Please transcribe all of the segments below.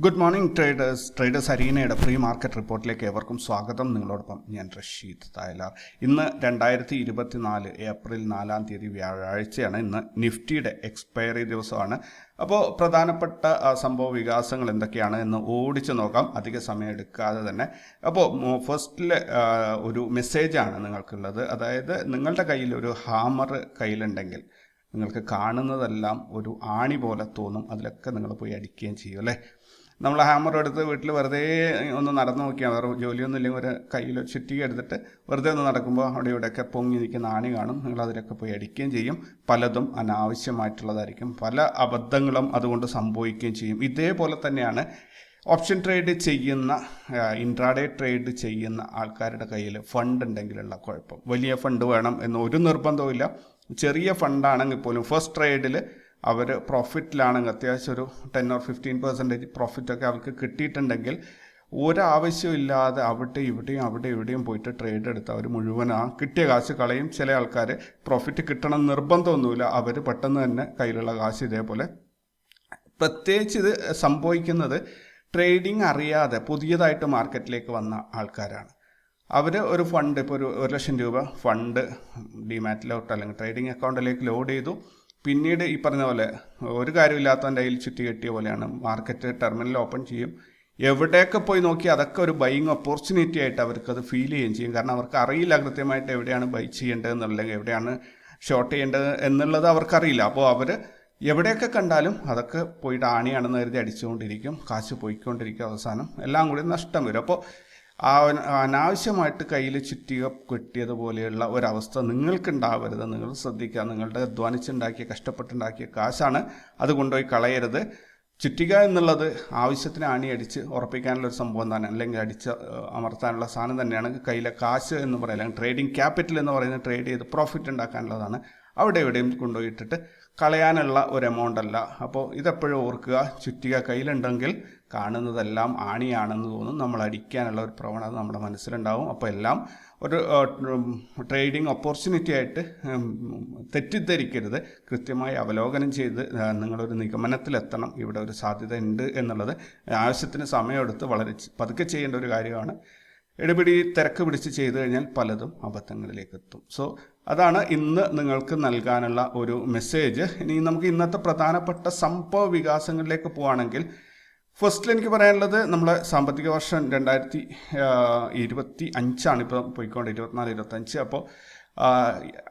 Good morning traders traders അരീനയുടെ free market റിപ്പോർട്ടിലേക്ക് ഏവർക്കും സ്വാഗതം. നിങ്ങളോടൊപ്പം ഞാൻ റഷീദ് തായലാർ. ഇന്ന് രണ്ടായിരത്തി ഇരുപത്തിനാല് ഏപ്രിൽ നാലാം തീയതി വ്യാഴാഴ്ചയാണ്. ഇന്ന് നിഫ്റ്റിയുടെ എക്സ്പയറി ദിവസമാണ്. അപ്പോൾ പ്രധാനപ്പെട്ട സംഭവ വികാസങ്ങൾ എന്തൊക്കെയാണ് എന്ന് ഓടിച്ചു നോക്കാം. അധിക സമയം എടുക്കാതെ തന്നെ അപ്പോൾ ഫസ്റ്റിൽ ഒരു മെസ്സേജാണ് നിങ്ങൾക്കുള്ളത്. അതായത് നിങ്ങളുടെ കയ്യിൽ ഒരു ഹാമർ കയ്യിലുണ്ടെങ്കിൽ നിങ്ങൾക്ക് കാണുന്നതെല്ലാം ഒരു ആണി പോലെ തോന്നും. അതിലൊക്കെ നിങ്ങൾ പോയി അടിക്കുകയും ചെയ്യും അല്ലേ? നമ്മൾ ഹാമർ എടുത്ത് വീട്ടിൽ വെറുതെ ഒന്ന് നടന്നു നോക്കിയാൽ വേറെ ജോലിയൊന്നും ഇല്ലെങ്കിൽ ഒരു കയ്യിൽ ചുറ്റി എടുത്തിട്ട് വെറുതെ ഒന്ന് നടക്കുമ്പോൾ അവിടെ ഇവിടെയൊക്കെ പൊങ്ങി നിൽക്കുന്ന ആണി കാണും. നിങ്ങൾ അതിലൊക്കെ പോയി അടിക്കുകയും ചെയ്യും. പലതും അനാവശ്യമായിട്ടുള്ളതായിരിക്കും. പല അബദ്ധങ്ങളും അതുകൊണ്ട് സംഭവിക്കുകയും ചെയ്യും. ഇതേപോലെ തന്നെയാണ് ഓപ്ഷൻ ട്രേഡ് ചെയ്യുന്ന ഇൻട്രാഡേ ട്രേഡ് ചെയ്യുന്ന ആൾക്കാരുടെ കയ്യിൽ ഫണ്ട് ഉണ്ടെങ്കിലുള്ള കുഴപ്പം. വലിയ ഫണ്ട് വേണം എന്ന് ഒരു നിർബന്ധവുമില്ല. ചെറിയ ഫണ്ടാണെങ്കിൽ പോലും ഫസ്റ്റ് ട്രേഡിൽ അവർ പ്രോഫിറ്റിലാണെങ്കിൽ അത്യാവശ്യം ഒരു ടെൻ ഓർ ഫിഫ്റ്റീൻ പെർസെന്റേജ് പ്രോഫിറ്റൊക്കെ അവർക്ക് കിട്ടിയിട്ടുണ്ടെങ്കിൽ ഒരാവശ്യമില്ലാതെ അവിടെ ഇവിടെയും അവിടെ ഇവിടെയും പോയിട്ട് ട്രേഡ് എടുത്ത് അവർ മുഴുവൻ ആ കിട്ടിയ കാശ് കളയും. ചില ആൾക്കാർ പ്രോഫിറ്റ് കിട്ടണം നിർബന്ധമൊന്നുമില്ല. അവർ പെട്ടെന്ന് തന്നെ കയ്യിലുള്ള കാശ് ഇതേപോലെ പ്രത്യേകിച്ച് ഇത് സംഭവിക്കുന്നത് ട്രേഡിംഗ് അറിയാതെ പുതിയതായിട്ട് മാർക്കറ്റിലേക്ക് വന്ന ആൾക്കാരാണ്. അവർ ഒരു ഫണ്ട് ഇപ്പോൾ ഒരു ഒരു ലക്ഷം രൂപ ഫണ്ട് ഡിമാറ്റിലോട്ട് അല്ലെങ്കിൽ ട്രേഡിംഗ് അക്കൗണ്ടിലേക്ക് ലോഡ് ചെയ്തു. പിന്നീട് ഈ പറഞ്ഞ പോലെ ഒരു കാര്യമില്ലാത്തവന്റെ കയ്യിൽ ചുറ്റി കെട്ടിയ പോലെയാണ്. മാർക്കറ്റ് ടെർമിനൽ ഓപ്പൺ ചെയ്യും. എവിടെയൊക്കെ പോയി നോക്കി അതൊക്കെ ഒരു ബൈങ് ഓപ്പർച്യൂണിറ്റി ആയിട്ട് അവർക്കത് ഫീൽ ചെയ്യുകയും ചെയ്യും. കാരണം അവർക്ക് അറിയില്ല കൃത്യമായിട്ട് എവിടെയാണ് ബൈ ചെയ്യേണ്ടത് എന്നുള്ളത് എവിടെയാണ് ഷോർട്ട് ചെയ്യേണ്ടത് എന്നുള്ളത് അവർക്കറിയില്ല. അപ്പോൾ അവർ എവിടെയൊക്കെ കണ്ടാലും അതൊക്കെ പോയിട്ട് ആണിയാണെന്ന് കരുതി അടിച്ചുകൊണ്ടിരിക്കും. കാശ് പോയിക്കൊണ്ടിരിക്കും അവസാനം. എല്ലാം കൂടി നഷ്ടം വരും. അപ്പോൾ ആ അനാവശ്യമായിട്ട് കയ്യിൽ ചുറ്റിക കെട്ടിയതുപോലെയുള്ള ഒരവസ്ഥ നിങ്ങൾക്കുണ്ടാവരുത്. നിങ്ങൾ ശ്രദ്ധിക്കുക. നിങ്ങളുടെ അധ്വാനിച്ചുണ്ടാക്കിയ കഷ്ടപ്പെട്ടുണ്ടാക്കിയ കാശാണ് അത് കൊണ്ടുപോയി കളയരുത്. ചുറ്റിക എന്നുള്ളത് ആവശ്യത്തിന് ആണി അടിച്ച് ഉറപ്പിക്കാനുള്ള ഒരു സംഭവം തന്നെ അല്ലെങ്കിൽ അടിച്ച് അമർത്താനുള്ള സാധനം തന്നെയാണ്. കയ്യിലെ കാശ് എന്ന് പറയുന്നത് ട്രേഡിംഗ് ക്യാപിറ്റൽ എന്ന് പറയുന്നത് ട്രേഡ് ചെയ്ത് പ്രോഫിറ്റ് ഉണ്ടാക്കാനുള്ളതാണ്. അവിടെ എവിടെയും കൊണ്ടുപോയിട്ടിട്ട് കളയാനുള്ള ഒരു എമൗണ്ട് അല്ല. അപ്പോൾ ഇതെപ്പോഴും ഓർക്കുക. ചുറ്റിക കയ്യിലുണ്ടെങ്കിൽ കാണുന്നതെല്ലാം ആണിയാണെന്ന് തോന്നും. നമ്മൾ അടിക്കാനുള്ള ഒരു പ്രവണത നമ്മുടെ മനസ്സിലുണ്ടാവും. അപ്പോൾ എല്ലാം ഒരു ട്രേഡിംഗ് ഓപ്പർച്യൂണിറ്റി ആയിട്ട് തെറ്റിദ്ധരിക്കരുത്. കൃത്യമായി അവലോകനം ചെയ്ത് നിങ്ങളൊരു നിഗമനത്തിലെത്തണം. ഇവിടെ ഒരു സാധ്യത ഉണ്ട് എന്നുള്ളത് ആവശ്യത്തിന് സമയമെടുത്ത് വളരെ പതുക്കെ ചെയ്യേണ്ട ഒരു കാര്യമാണ്. ഇടപിടി തിരക്ക് പിടിച്ച് ചെയ്തു കഴിഞ്ഞാൽ പലതും അബദ്ധങ്ങളിലേക്ക് എത്തും സോ അതാണ് ഇന്ന് നിങ്ങൾക്ക് നൽകാനുള്ള ഒരു മെസ്സേജ് ഇനി നമുക്ക് ഇന്നത്തെ പ്രധാനപ്പെട്ട സംഭവ വികാസങ്ങളിലേക്ക് പോവുകയാണെങ്കിൽ ഫസ്റ്റിൽ എനിക്ക് പറയാനുള്ളത് നമ്മുടെ സാമ്പത്തിക വർഷം രണ്ടായിരത്തി ഇരുപത്തി അഞ്ചാണ് ഇപ്പോൾ പോയിക്കൊണ്ട് ഇരുപത്തിനാല് ഇരുപത്തഞ്ച് അപ്പോൾ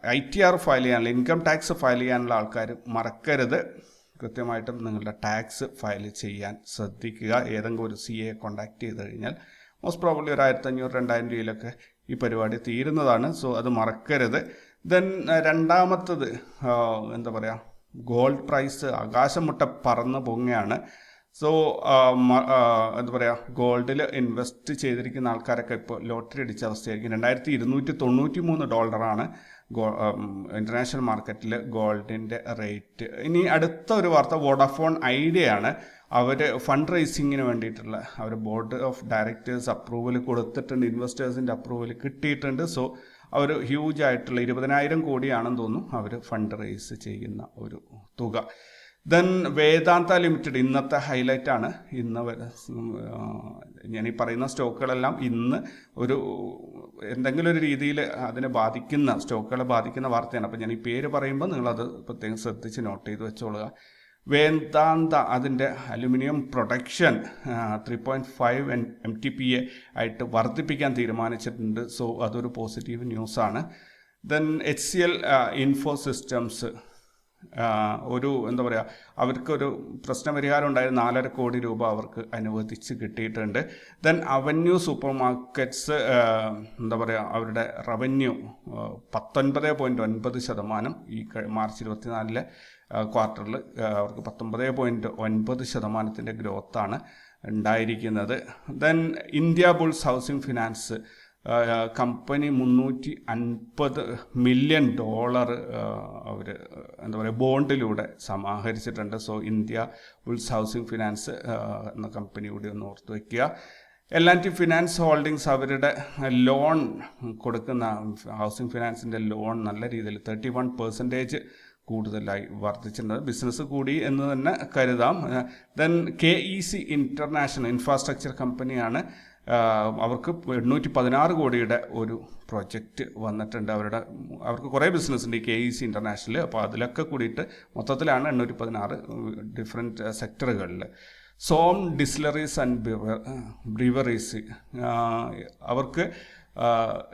ഐ ടി ആർ ഫയൽ ചെയ്യാനുള്ള ഇൻകം ടാക്സ് ഫയൽ ചെയ്യാനുള്ള ആൾക്കാർ മറക്കരുത്. കൃത്യമായിട്ടും നിങ്ങളുടെ ടാക്സ് ഫയൽ ചെയ്യാൻ ശ്രദ്ധിക്കുക. ഏതെങ്കിലും ഒരു സി എ കോണ്ടാക്ട് ചെയ്ത് കഴിഞ്ഞാൽ മോസ്റ്റ് പ്രോബ്ലി ഒരു ആയിരത്തഞ്ഞൂറ് രണ്ടായിരം രൂപയിലൊക്കെ ഈ പരിപാടി തീരുന്നതാണ്. സോ അത് മറക്കരുത്. ദെൻ രണ്ടാമത്തത് എന്താ പറയുക ഗോൾഡ് പ്രൈസ് ആകാശം മുട്ട പറന്ന് പൊങ്ങയാണ് സോ എന്താ പറയുക ഗോൾഡിൽ ഇൻവെസ്റ്റ് ചെയ്തിരിക്കുന്ന ആൾക്കാരൊക്കെ ഇപ്പോൾ ലോട്ടറി അടിച്ച അവസ്ഥയായിരിക്കും. രണ്ടായിരത്തി ഇരുന്നൂറ്റി തൊണ്ണൂറ്റി മൂന്ന് ഡോളറാണ് ഗോ ഇന്റർനാഷണൽ മാർക്കറ്റിൽ ഗോൾഡിന്റെ റേറ്റ് ഇനി അടുത്ത ഒരു വാർത്ത വോഡാഫോൺ ഐഡിയ ആണ്. അവർ ഫണ്ട് റൈസിങ്ങിന് വേണ്ടിയിട്ടുള്ള അവർ ബോർഡ് ഓഫ് ഡയറക്ടേഴ്സ് അപ്രൂവൽ കൊടുത്തിട്ടുണ്ട് ഇൻവെസ്റ്റേഴ്സിന്റെ അപ്രൂവൽ കിട്ടിയിട്ടുണ്ട്. സോ അവർ ഹ്യൂജ് ആയിട്ടുള്ള ഇരുപതിനായിരം കോടിയാണെന്ന് തോന്നുന്നു അവർ ഫണ്ട് റൈസ് ചെയ്യുന്ന ഒരു തുക. ദെൻ വേദാന്ത ലിമിറ്റഡ് ഇന്നത്തെ ഹൈലൈറ്റ് ആണ്. ഇന്ന് ഞാൻ ഈ പറയുന്ന സ്റ്റോക്കുകളെല്ലാം ഇന്ന് ഒരു എന്തെങ്കിലും ഒരു രീതിയിൽ അതിനെ ബാധിക്കുന്ന സ്റ്റോക്കുകളെ ബാധിക്കുന്ന വാർത്തയാണ്. അപ്പോൾ ഞാൻ ഈ പേര് പറയുമ്പോൾ നിങ്ങളത് പ്രത്യേകം ശ്രദ്ധിച്ച് നോട്ട് ചെയ്ത് വെച്ചോളുക. വേദാന്ത അതിന്റെ aluminium production three point five N M T P A ആയിട്ട് വർദ്ധിപ്പിക്കാൻ തീരുമാനിച്ചിട്ടുണ്ട്. സോ അതൊരു പോസിറ്റീവ് ന്യൂസാണ് then H C L info systems ഒരു എന്താ പറയുക അവർക്കൊരു പ്രശ്നപരിഹാരം ഉണ്ടായത് നാലര കോടി രൂപ അവർക്ക് അനുവദിച്ച് കിട്ടിയിട്ടുണ്ട്. ദെൻ അവന്യൂ സൂപ്പർ മാർക്കറ്റ്സ് എന്താ പറയുക അവരുടെ റവന്യൂ പത്തൊൻപത് പോയിന്റ് ഒൻപത് ശതമാനം ഈ മാർച്ച് ഇരുപത്തിനാലിലെ ക്വാർട്ടറിൽ അവർക്ക് പത്തൊൻപത് പോയിന്റ് ഒൻപത് ശതമാനത്തിന്റെ ഗ്രോത്താണ് ഉണ്ടായിരിക്കുന്നത്. Then Indiabulls housing finance company മുന്നൂറ്റി അൻപത് മില്യൺ ഡോളർ അവർ എന്താ പറയുക ബോണ്ടിലൂടെ സമാഹരിച്ചിട്ടുണ്ട്. So India Bulls housing finance എന്ന കമ്പനി കൂടി ഒന്ന് ഓർത്ത് വയ്ക്കുക L and T finance holdings അവരുടെ ലോൺ കൊടുക്കുന്ന ഹൗസിംഗ് ഫിനാൻസിന്റെ ലോൺ നല്ല രീതിയിൽ തേർട്ടി വൺ പെർസെന്റേജ് കൂടുതലായി വർദ്ധിച്ചിട്ടുണ്ട്. ബിസിനസ് കൂടി എന്ന് തന്നെ കരുതാം. Then K E C international infrastructure കമ്പനിയാണ് അവർക്ക് എണ്ണൂറ്റി പതിനാറ് കോടിയുടെ ഒരു പ്രൊജക്റ്റ് വന്നിട്ടുണ്ട്. അവരുടെ അവർക്ക് കുറേ ബിസിനസ് ഉണ്ട് ഈ കെ ഇ സി ഇന്റർനാഷണൽ അപ്പോൾ അതിലൊക്കെ കൂടിയിട്ട് മൊത്തത്തിലാണ് എണ്ണൂറ്റി പതിനാറ് ഡിഫറെന്റ് സെക്ടറുകളിൽ സോം ഡിസ്ലറീസ് ആൻഡ് ബ്രിവറീസ് അവർക്ക്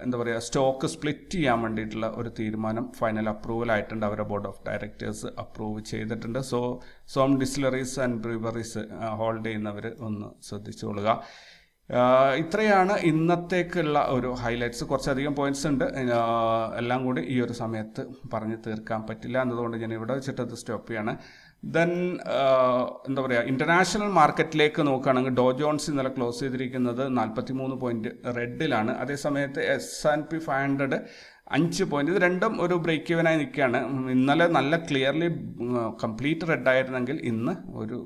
എന്താ പറയുക സ്റ്റോക്ക് സ്പ്ലിറ്റ് ചെയ്യാൻ വേണ്ടിയിട്ടുള്ള ഒരു തീരുമാനം ഫൈനൽ അപ്രൂവൽ ആയിട്ടുണ്ട്. അവരുടെ ബോർഡ് ഓഫ് ഡയറക്ടേഴ്സ് അപ്രൂവ് ചെയ്തിട്ടുണ്ട്. So Som distilleries and breweries hold ചെയ്യുന്നവർ ഒന്ന് ശ്രദ്ധിച്ചുകൊള്ളുക ഇത്രയാണ് ഇന്നത്തേക്കുള്ള ഒരു ഹൈലൈറ്റ്സ് കുറച്ചധികം പോയിന്റ്സ് ഉണ്ട്. എല്ലാം കൂടി ഈ ഒരു സമയത്ത് പറഞ്ഞ് തീർക്കാൻ പറ്റില്ല എന്നതുകൊണ്ട് ഞാൻ ഇവിടെ വെച്ചിട്ടത് സ്റ്റോപ്പ് ചെയ്യാണ്. ദെൻ എന്താ പറയുക ഇന്റർനാഷണൽ മാർക്കറ്റിലേക്ക് നോക്കുകയാണെങ്കിൽ ഡോ ജോൺസ് ഇന്നലെ ക്ലോസ് ചെയ്തിരിക്കുന്നത് നാൽപ്പത്തി മൂന്ന് പോയിന്റ് റെഡിലാണ് അതേസമയത്ത് S and P five hundred അഞ്ച് പോയിന്റ് ഇത് രണ്ടും ഒരു ബ്രേക്ക് ഇവനായി നിൽക്കുകയാണ്. ഇന്നലെ നല്ല ക്ലിയർലി കംപ്ലീറ്റ് റെഡ് ആയിരുന്നെങ്കിൽ ഇന്ന് ഒരു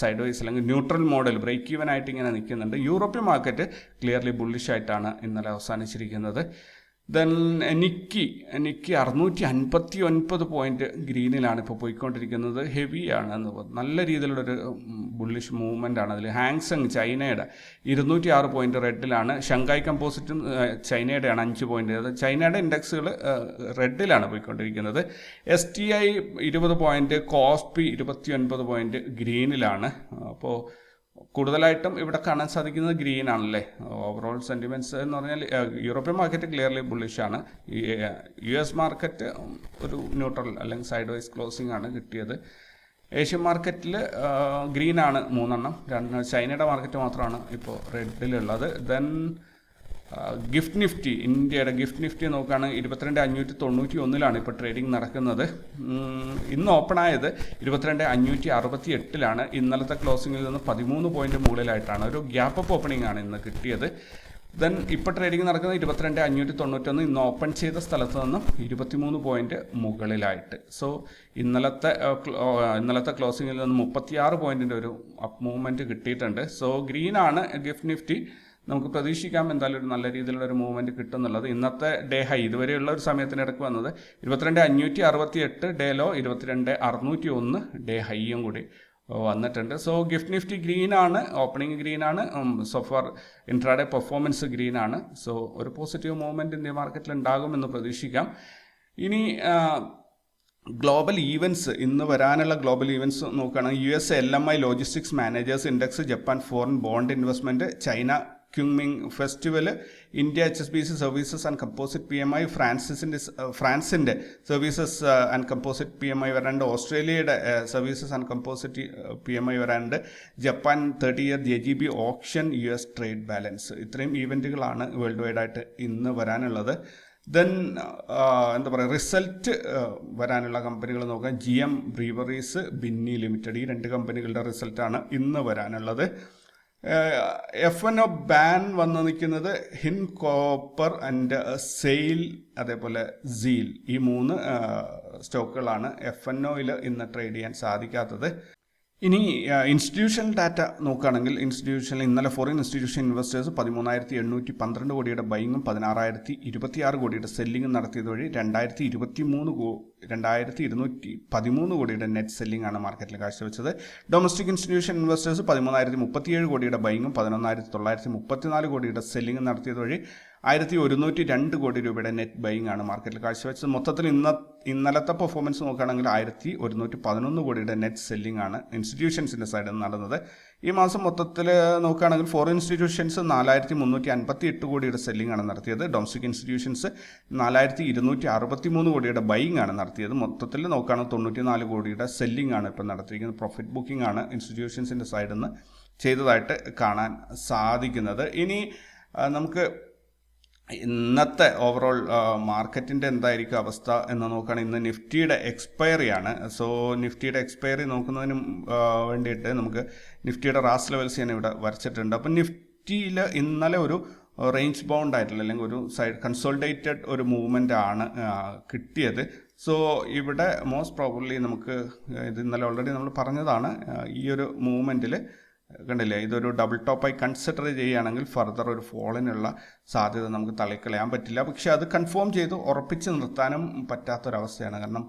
സൈഡ് വൈസ് അല്ലെങ്കിൽ ന്യൂട്രൽ മോഡൽ ബ്രേക്ക് ഈവൻ ആയിട്ട് ഇങ്ങനെ നിൽക്കുന്നുണ്ട്. യൂറോപ്യൻ മാർക്കറ്റ് ക്ലിയർലി ബുള്ളിഷ് ആയിട്ടാണ് ഇന്നലെ അവസാനിച്ചിരിക്കുന്നത്. ദെൻ നിക്കി നിക്കി അറുന്നൂറ്റി അൻപത്തി ഒൻപത് പോയിന്റ് ഗ്രീനിലാണ് ഇപ്പോൾ പോയിക്കൊണ്ടിരിക്കുന്നത്. ഹെവിയാണ് എന്ന് പറഞ്ഞു. നല്ല രീതിയിലുള്ളൊരു ബുള്ളിഷ് മൂവ്മെന്റ് ആണ് അതിൽ ഹാങ്സങ് ചൈനയുടെ ഇരുന്നൂറ്റി ആറ് പോയിന്റ് റെഡിലാണ് ഷങ്കായ് കമ്പോസിറ്റും ചൈനയുടെയാണ് അഞ്ച് പോയിന്റ് അത് ചൈനയുടെ ഇൻഡെക്സുകൾ റെഡിലാണ് പോയിക്കൊണ്ടിരിക്കുന്നത്. എസ് ടി ഐ ഇരുപത് പോയിന്റ് കോസ്പി ഇരുപത്തി ഒൻപത് പോയിന്റ് ഗ്രീനിലാണ്. അപ്പോൾ കൂടുതലായിട്ടും ഇവിടെ കാണാൻ സാധിക്കുന്നത് ഗ്രീൻ ആണല്ലേ? ഓവറോൾ സെന്റിമെന്റ്സ് എന്ന് പറഞ്ഞാൽ യൂറോപ്യൻ മാർക്കറ്റ് ക്ലിയർലി ബുള്ളിഷ് ആണ്. ഈ, യു എസ് മാർക്കറ്റ് ഒരു ന്യൂട്രൽ അല്ലെങ്കിൽ സൈഡ് വൈസ് ക്ലോസിംഗ് ആണ് കിട്ടിയത്. ഏഷ്യൻ മാർക്കറ്റിൽ ഗ്രീൻ ആണ് മൂന്നെണ്ണം. രണ്ട് ചൈനയുടെ മാർക്കറ്റ് മാത്രമാണ് ഇപ്പോൾ റെഡിലുള്ളത് ദെൻ ഗിഫ്റ്റ് നിഫ്റ്റി ഇന്ത്യയുടെ ഗിഫ്റ്റ് നിഫ്റ്റി നോക്കുകയാണെങ്കിൽ ഇരുപത്തിരണ്ട് അഞ്ഞൂറ്റി തൊണ്ണൂറ്റി ഒന്നിലാണ് ഇപ്പോൾ ട്രേഡിംഗ് നടക്കുന്നത്. ഇന്ന് ഓപ്പൺ ആയത് ഇരുപത്തിരണ്ട് അഞ്ഞൂറ്റി അറുപത്തി എട്ടിലാണ് ഇന്നലത്തെ ക്ലോസിംഗിൽ നിന്ന് പതിമൂന്ന് പോയിന്റ് മുകളിലായിട്ടാണ്. ഒരു ഗ്യാപ്പ് അപ്പ് ഓപ്പണിംഗ് ആണ് ഇന്ന് കിട്ടിയത്. ദെൻ ഇപ്പോൾ ട്രേഡിംഗ് നടക്കുന്നത് ഇരുപത്തിരണ്ട് അഞ്ഞൂറ്റി തൊണ്ണൂറ്റൊന്ന് ഇന്ന് ഓപ്പൺ ചെയ്ത സ്ഥലത്ത് നിന്നും ഇരുപത്തിമൂന്ന് പോയിന്റ് മുകളിലായിട്ട്. സോ ഇന്നലത്തെ ഇന്നലത്തെ ക്ലോസിംഗിൽ നിന്ന് മുപ്പത്തിയാറ് പോയിന്റിന്റെ ഒരു അപ്പ് മൂവ്മെന്റ് കിട്ടിയിട്ടുണ്ട്. സോ ഗ്രീൻ ആണ് ഗിഫ്റ്റ് നിഫ്റ്റി. നമുക്ക് പ്രതീക്ഷിക്കാം എന്തായാലും ഒരു നല്ല രീതിയിലുള്ള ഒരു മൂവ്മെന്റ് കിട്ടുന്നുള്ളത്. ഇന്നത്തെ ഡേ ഹൈ ഇതുവരെയുള്ള ഒരു സമയത്തിനിടയ്ക്ക് വന്നത് ഇരുപത്തിരണ്ട് അഞ്ഞൂറ്റി അറുപത്തി എട്ട് ഡേ ലോ ഇരുപത്തിരണ്ട് അറുന്നൂറ്റി ഒന്ന് ഡേ ഹൈയും കൂടി വന്നിട്ടുണ്ട്. സോ ഗിഫ്റ്റ് നിഫ്റ്റി ഗ്രീൻ ആണ് opening green so far intraday performance green ആണ്. സോ ഒരു പോസിറ്റീവ് മൂവ്മെന്റ് ഇന്ത്യ മാർക്കറ്റിൽ ഉണ്ടാകുമെന്ന് പ്രതീക്ഷിക്കാം. ഇനി ഗ്ലോബൽ ഈവൻസ് ഇന്ന് വരാനുള്ള ഗ്ലോബൽ ഈവൻസ് നോക്കുകയാണെങ്കിൽ U S L M I logistics managers index Japan foreign bond investment China ക്യുമിങ് festival India H S B C services and composite P M I ഫ്രാൻസിന്റെ ഫ്രാൻസിന്റെ services and composite P M I വരാണ്ട് ഓസ്ട്രേലിയയുടെ services and composite P M I വരാണ്ട് Japan thirty year J G B option U S trade balance. ഇത്രയും ഈവന്റുകളാണ് world wide ആയിട്ട് ഇന്ന് വരാനുള്ളത്. ദെൻ എന്താ പറയുക റിസൾട്ട് വരാനുള്ള കമ്പനികൾ നോക്കാം G M breweries Binny limited ഈ രണ്ട് കമ്പനികളുടെ റിസൾട്ടാണ് ഇന്ന് വരാനുള്ളത്. എഫ് എൻ ഒ ബാൻ വന്നു നിൽക്കുന്നത് ഹിൻ കോപ്പർ ആൻഡ് സെയിൽ അതേപോലെ സീൽ ഈ മൂന്ന് സ്റ്റോക്കുകളാണ് എഫ് എൻ ഒയിൽ ഇന്ന് ട്രേഡ് ചെയ്യാൻ സാധിക്കാത്തത്. ഇനി ഇൻസ്റ്റിറ്റ്യൂഷണൽ ഡാറ്റ നോക്കുകയാണെങ്കിൽ ഇൻസ്റ്റിറ്റ്യൂഷണൽ ഇന്നലെ ഫോറിൻ ഇൻസ്റ്റിറ്റ്യൂഷൻ ഇൻവെസ്റ്റേഴ്സ് പതിമൂന്നായിരത്തി എണ്ണൂറ്റി പന്ത്രണ്ട് കോടിയുടെ ബൈങ്ങും പതിനാറായിരത്തി ഇരുപത്തിയാറ് കോടിയുടെ സെല്ലിങ്ങും നടത്തിയത് വഴി രണ്ടായിരത്തി ഇരുപത്തി മൂന്ന് രണ്ടായിരത്തി ഇരുന്നൂറ്റി പതിമൂന്ന് കോടിയുടെ നെറ്റ് സെല്ലിംഗ് ആണ് മാർക്കറ്റിൽ കാഴ്ചവെച്ചത്. ഡൊമസ്റ്റിക് ഇൻസ്റ്റിറ്റ്യൂഷൻ ഇൻവെസ്റ്റേഴ്സ് പതിമൂന്നായിരത്തി മുപ്പത്തിയേഴ് കോടിയുടെ ബൈങ്ങും പതിനൊന്നായിരത്തി തൊള്ളായിരത്തി മുപ്പത്തിനാല് കോടിയുടെ സെല്ലിംഗ് നടത്തിയത് വഴി ആയിരത്തി ഒരുന്നൂറ്റി രണ്ട് കോടി രൂപയുടെ നെറ്റ് ബൈങ് ആണ് മാർക്കറ്റിൽ കാഴ്ചവെച്ചത്. മൊത്തത്തിൽ ഇന്ന ഇന്നലത്തെ പെർഫോമൻസ് നോക്കുകയാണെങ്കിൽ ആയിരത്തി ഒരുന്നൂറ്റി പതിനൊന്ന് കോടിയുടെ നെറ്റ് സെല്ലിംഗ് ആണ് ഇൻസ്റ്റിറ്റ്യൂഷൻസിന്റെ സൈഡിൽ നിന്ന് നടന്നത്. ഈ മാസം മൊത്തത്തിൽ നോക്കുകയാണെങ്കിൽ ഫോറിൻ ഇൻസ്റ്റിറ്റ്യൂഷൻസ് നാലായിരത്തി മുന്നൂറ്റി അൻപത്തി എട്ട് കോടിയുടെ സെല്ലിംഗ് ആണ് നടത്തിയത്. ഡൊമസ്റ്റിക് ഇൻസ്റ്റിറ്റ്യൂഷൻസ് നാലായിരത്തി ഇരുന്നൂറ്റി അറുപത്തി മൂന്ന് കോടിയുടെ ബൈങ് ആണ് നടത്തിയത്. മൊത്തത്തിൽ നോക്കുകയാണെങ്കിൽ തൊണ്ണൂറ്റി നാല് കോടിയുടെ സെല്ലിംഗ് ആണ് ഇപ്പോൾ നടത്തിയിരിക്കുന്നത്. പ്രോഫിറ്റ് ബുക്കിംഗ് ആണ് ഇൻസ്റ്റിറ്റ്യൂഷൻസിന്റെ സൈഡിൽ നിന്ന് ചെയ്തതായിട്ട് കാണാൻ സാധിക്കുന്നത്. ഇനി നമുക്ക് ഇന്നത്തെ ഓവറോൾ മാർക്കറ്റിന്റെ എന്തായിരിക്കും അവസ്ഥ എന്ന് നോക്കുകയാണെങ്കിൽ ഇന്ന് നിഫ്റ്റിയുടെ എക്സ്പയറി ആണ്. സോ നിഫ്റ്റിയുടെ എക്സ്പയറി നോക്കുന്നതിന് വേണ്ടിയിട്ട് നമുക്ക് നിഫ്റ്റിയുടെ റാസ് ലെവൽസ് ഞാൻ ഇവിടെ വരച്ചിട്ടുണ്ട്. അപ്പം നിഫ്റ്റിയിൽ ഇന്നലെ ഒരു റേഞ്ച് ബൗണ്ട് ആയിട്ടുള്ള അല്ലെങ്കിൽ ഒരു സൈഡ് കൺസോൾഡേറ്റഡ് ഒരു മൂവ്മെന്റ് ആണ് കിട്ടിയത്. സോ ഇവിടെ മോസ്റ്റ് പ്രോബ്ലി നമുക്ക് ഇത് ഇന്നലെ ഓൾറെഡി നമ്മൾ പറഞ്ഞതാണ് ഈ ഒരു മൂവ്മെന്റിൽ കണ്ടില്ലേ? ഇതൊരു ഡബിൾ ടോപ്പായി കൺസിഡർ ചെയ്യുകയാണെങ്കിൽ ഫർദർ ഒരു ഫോളിനുള്ള സാധ്യത നമുക്ക് തള്ളിക്കളയാൻ പറ്റില്ല. പക്ഷെ അത് കൺഫേം ചെയ്ത് ഉറപ്പിച്ച് നിർത്താനും പറ്റാത്തൊരവസ്ഥയാണ്. കാരണം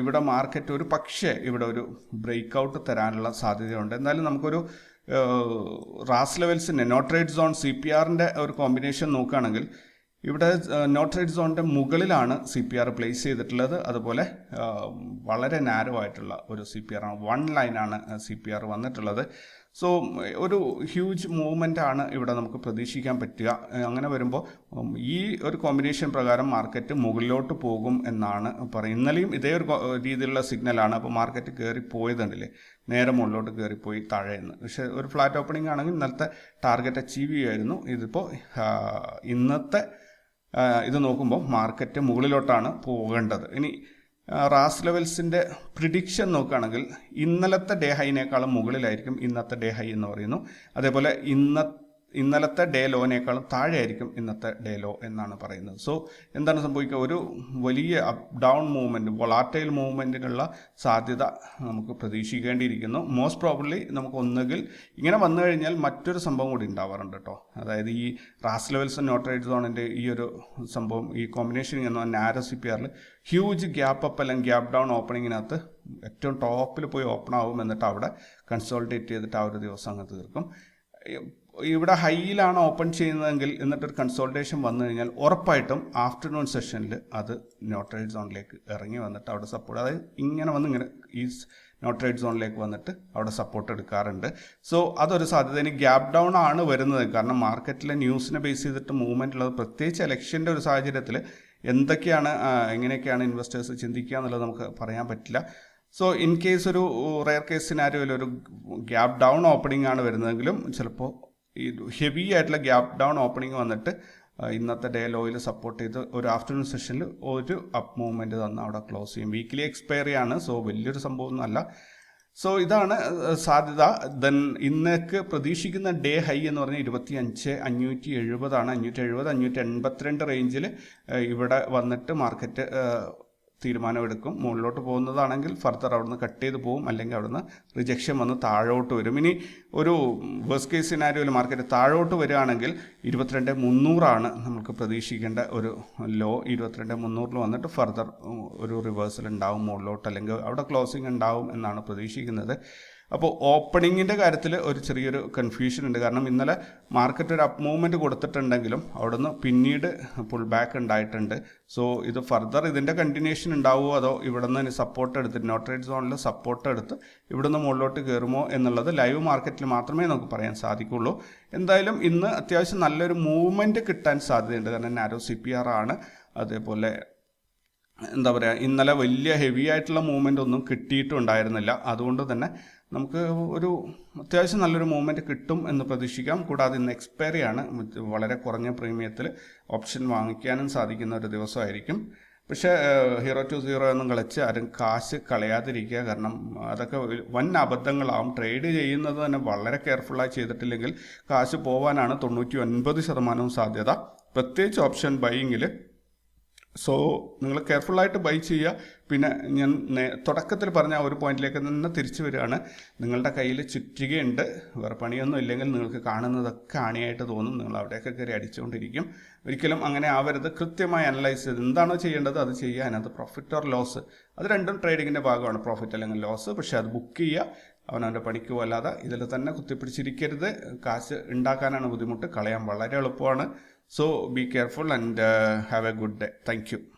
ഇവിടെ മാർക്കറ്റ് ഒരു പക്ഷേ ഇവിടെ ഒരു ബ്രേക്ക് ഔട്ട് തരാനുള്ള സാധ്യതയുണ്ട്. എന്നാലും നമുക്കൊരു റാസ് ലെവൽസിന്റെ നോട്ട്രേറ്റ് സോൺ സി പി ആറിന്റെ ഒരു കോമ്പിനേഷൻ നോക്കുകയാണെങ്കിൽ ഇവിടെ നോട്ട്രേറ്റ് സോണിന്റെ മുകളിലാണ് സി പി ആർ പ്ലേസ് ചെയ്തിട്ടുള്ളത്. അതുപോലെ വളരെ നാരോ ആയിട്ടുള്ള ഒരു സി പി ആർ ആണ്. വൺ ലൈനാണ് സി പി ആർ വന്നിട്ടുള്ളത്. സോ ഒരു ഹ്യൂജ് മൂവ്മെന്റ് ആണ് ഇവിടെ നമുക്ക് പ്രതീക്ഷിക്കാൻ പറ്റുക. അങ്ങനെ വരുമ്പോൾ ഈ ഒരു കോമ്പിനേഷൻ പ്രകാരം മാർക്കറ്റ് മുകളിലോട്ട് പോകും എന്നാണ് പറയുന്നത്. ഇന്നലെയും ഇതേ ഒരു രീതിയിലുള്ള സിഗ്നലാണ് അപ്പോൾ മാർക്കറ്റ് കയറി പോയതുണ്ടല്ലേ? നേരെ മുകളിലോട്ട് കയറിപ്പോയി താഴെയെന്ന് പക്ഷേ ഒരു ഫ്ലാറ്റ് ഓപ്പണിംഗ് ആണെങ്കിൽ ഇന്നലത്തെ ടാർഗറ്റ് അച്ചീവ് ചെയ്യുമായിരുന്നു. ഇതിപ്പോൾ ഇന്നത്തെ ഇത് നോക്കുമ്പോൾ മാർക്കറ്റ് മുകളിലോട്ടാണ് പോകേണ്ടത്. ഇനി റാസ് ലെവൽസിന്റെ പ്രിഡിക്ഷൻ നോക്കുകയാണെങ്കിൽ ഇന്നലത്തെ ഡേ ഹൈനേക്കാളും മുകളിലായിരിക്കും ഇന്നത്തെ ഡേ ഹൈ എന്ന് പറയുന്നു. അതേപോലെ ഇന്ന ഇന്നലത്തെ ഡേ ലോനേക്കാളും താഴെയായിരിക്കും ഇന്നത്തെ ഡേ ലോ എന്നാണ് പറയുന്നത്. സോ എന്താണ് സംഭവിക്കുക? ഒരു വലിയ അപ്പ് ഡൗൺ മൂവ്മെന്റ് വൊളാറ്റൈൽ മൂവ്മെന്റിനുള്ള സാധ്യത നമുക്ക് പ്രതീക്ഷിക്കേണ്ടിയിരിക്കുന്നു. മോസ്റ്റ് പ്രോബ്ലി നമുക്ക് ഒന്നുകിൽ ഇങ്ങനെ വന്നു കഴിഞ്ഞാൽ മറ്റൊരു സംഭവം കൂടി ഉണ്ടാവാറുണ്ട് കേട്ടോ അതായത് ഈ റാസ് ലെവൽസ് നോട്ടറേറ്റ് സോണിന്റെ ഈ ഒരു സംഭവം ഈ കോമ്പിനേഷൻ എന്ന നാരോ സി പി ആറിൽ ഹ്യൂജ് ഗ്യാപ്പ് അപ്പ് അല്ലെങ്കിൽ ഗ്യാപ്പ് ഡൗൺ ഓപ്പണിങ്ങിനകത്ത് ഏറ്റവും ടോപ്പിൽ പോയി ഓപ്പൺ ആവും എന്നിട്ട് അവിടെ കൺസോൾട്ടേറ്റ് ചെയ്തിട്ട് ആ ഒരു ദിവസം അങ്ങ് തീർക്കും. ഇവിടെ ഹൈയിലാണ് ഓപ്പൺ ചെയ്യുന്നതെങ്കിൽ എന്നിട്ടൊരു കൺസോൾട്ടേഷൻ വന്നു കഴിഞ്ഞാൽ ഉറപ്പായിട്ടും ആഫ്റ്റർനൂൺ സെഷനിൽ അത് നോട്ടറേറ്റ് സോണിലേക്ക് ഇറങ്ങി വന്നിട്ട് അവിടെ സപ്പോർട്ട് അതായത് ഇങ്ങനെ വന്ന് ഇങ്ങനെ ഈ നോട്ടറേറ്റ് സോണിലേക്ക് വന്നിട്ട് അവിടെ സപ്പോർട്ട് എടുക്കാറുണ്ട്. സോ അതൊരു സാധ്യത. ഇനി ഗ്യാപ് ഡൗൺ ആണ് വരുന്നത്. കാരണം മാർക്കറ്റിലെ ന്യൂസിനെ ബേസ് ചെയ്തിട്ട് മൂവ്മെന്റ് ഉള്ളത് പ്രത്യേകിച്ച് ഇലക്ഷന്റെ ഒരു സാഹചര്യത്തിൽ എന്തൊക്കെയാണ് എങ്ങനെയൊക്കെയാണ് ഇൻവെസ്റ്റേഴ്സ് ചിന്തിക്കുക എന്നുള്ളത് നമുക്ക് പറയാൻ പറ്റില്ല. സോ ഇൻ കേസ് ഒരു റയർ കേസ് സിനാരിയോയിൽ ഒരു ഗ്യാപ് ഡൗൺ ഓപ്പണിംഗ് ആണ് വരുന്നതെങ്കിലും ചിലപ്പോൾ ഈ ഹെവി ആയിട്ടുള്ള ഗ്യാപ്പ് ഡൗൺ ഓപ്പണിംഗ് വന്നിട്ട് ഇന്നത്തെ ഡേ ലോയിൽ സപ്പോർട്ട് ചെയ്ത് ഒരു ആഫ്റ്റർനൂൺ സെഷനിൽ ഒരു അപ്പ് മൂവ്മെന്റ് തന്ന് അവിടെ ക്ലോസ് ചെയ്യും. വീക്ക്ലി എക്സ്പയറി ആണ് സോ വലിയൊരു സംഭവമൊന്നുമല്ല സോ ഇതാണ് സാധ്യത. ദെൻ ഇന്നേക്ക് പ്രതീക്ഷിക്കുന്ന ഡേ ഹൈ എന്ന് പറഞ്ഞാൽ ഇരുപത്തി അഞ്ച് അഞ്ഞൂറ്റി എഴുപതാണ് അഞ്ഞൂറ്റി എഴുപത് അഞ്ഞൂറ്റി എൺപത്തിരണ്ട് റേഞ്ചിൽ ഇവിടെ വന്നിട്ട് മാർക്കറ്റ് തീരുമാനമെടുക്കും. മുകളിലോട്ട് പോകുന്നതാണെങ്കിൽ ഫർദർ അവിടുന്ന് കട്ട് ചെയ്ത് പോകും അല്ലെങ്കിൽ അവിടുന്ന് റിജക്ഷൻ വന്ന് താഴോട്ട് വരും. ഇനി ഒരു വേഴ്സ് കേസ് സിനാരിയോയിൽ മാർക്കറ്റ് താഴോട്ട് വരികയാണെങ്കിൽ ഇരുപത്തിരണ്ട് മുന്നൂറാണ് നമുക്ക് പ്രതീക്ഷിക്കേണ്ട ഒരു ലോ ഇരുപത്തിരണ്ട് മുന്നൂറിൽ വന്നിട്ട് ഫർദർ ഒരു റിവേഴ്സൽ ഉണ്ടാവും മുകളിലോട്ട്. അല്ലെങ്കിൽ അവിടെ ക്ലോസിംഗ് ഉണ്ടാവും എന്നാണ് പ്രതീക്ഷിക്കുന്നത്. അപ്പോൾ ഓപ്പണിങ്ങിന്റെ കാര്യത്തിൽ ഒരു ചെറിയൊരു കൺഫ്യൂഷൻ ഉണ്ട്. കാരണം ഇന്നലെ മാർക്കറ്റ് ഒരു അപ്പ് മൂവ്മെന്റ് കൊടുത്തിട്ടുണ്ടെങ്കിലും അവിടുന്ന് പിന്നീട് പുൾ ബാക്ക് ഉണ്ടായിട്ടുണ്ട്. സോ ഇത് ഫർദർ ഇതിന്റെ കണ്ടിന്യൂഷൻ ഉണ്ടാവുമോ? അതോ ഇവിടെ നിന്ന് സപ്പോർട്ട് എടുത്ത് നോട്ടറേറ്റ് സോണിൽ സപ്പോർട്ട് എടുത്ത് ഇവിടുന്ന് മുകളിലോട്ട് കയറുമോ എന്നുള്ളത് ലൈവ് മാർക്കറ്റിൽ മാത്രമേ നമുക്ക് പറയാൻ സാധിക്കുള്ളൂ. എന്തായാലും ഇന്ന് അത്യാവശ്യം നല്ലൊരു മൂവ്മെന്റ് കിട്ടാൻ സാധ്യതയുണ്ട്. കാരണം നാരോ സി പി ആർ ആണ്. അതേപോലെ എന്താ പറയുക ഇന്നലെ വലിയ ഹെവി ആയിട്ടുള്ള മൂവ്മെന്റ് ഒന്നും കിട്ടിയിട്ടുണ്ടായിരുന്നില്ല. അതുകൊണ്ട് തന്നെ നമുക്ക് ഒരു അത്യാവശ്യം നല്ലൊരു മൂവ്മെന്റ് കിട്ടും എന്ന് പ്രതീക്ഷിക്കാം. കൂടാതെ ഇന്ന് എക്സ്പയറി ആണ്. വളരെ കുറഞ്ഞ പ്രീമിയത്തിൽ ഓപ്ഷൻ വാങ്ങിക്കാനും സാധിക്കുന്ന ഒരു ദിവസമായിരിക്കും. പക്ഷേ ഹീറോ ടു സീറോ എന്നും കളിച്ച് ആരും കാശ് കളയാതിരിക്കുക കാരണം അതൊക്കെ വൻ അബദ്ധങ്ങളാവും. ട്രേഡ് ചെയ്യുന്നത് തന്നെ വളരെ കെയർഫുള്ളായി ചെയ്തിട്ടില്ലെങ്കിൽ കാശ് പോവാനാണ് തൊണ്ണൂറ്റി ഒൻപത് ശതമാനവും സാധ്യത. പ്രത്യേകിച്ച് ഓപ്ഷൻ ബൈയിങ്ങിൽ സോ നിങ്ങൾ കെയർഫുള്ളായിട്ട് ബൈ ചെയ്യുക. പിന്നെ ഞാൻ തുടക്കത്തിൽ പറഞ്ഞ ആ ഒരു പോയിന്റിലേക്ക് നിന്ന് തിരിച്ചു വരികയാണ്. നിങ്ങളുടെ കയ്യിൽ ചുറ്റികയുണ്ട്. വേറെ പണിയൊന്നും ഇല്ലെങ്കിൽ നിങ്ങൾക്ക് കാണുന്നതൊക്കെ ആണിയായിട്ട് തോന്നും. നിങ്ങൾ അവിടെയൊക്കെ കയറി അടിച്ചുകൊണ്ടിരിക്കും ഒരിക്കലും അങ്ങനെ ആവരുത്. കൃത്യമായി അനലൈസ് ചെയ്ത് എന്താണോ ചെയ്യേണ്ടത് അത് ചെയ്യുക. അതിനകത്ത് പ്രോഫിറ്റ് ഓർ ലോസ് അത് രണ്ടും ട്രേഡിങ്ങിന്റെ ഭാഗമാണ്. പ്രോഫിറ്റ് അല്ലെങ്കിൽ ലോസ് പക്ഷേ അത് ബുക്ക് ചെയ്യുക. അവനവന്റെ പണിക്ക് പോലാതെ ഇതിൽ തന്നെ കുത്തിപ്പിടിച്ചിരിക്കരുത്. കാശ് ഉണ്ടാക്കാനാണ് ബുദ്ധിമുട്ട്. കളയാൻ വളരെ എളുപ്പമാണ്. So be careful and uh, have a good day. Thank you.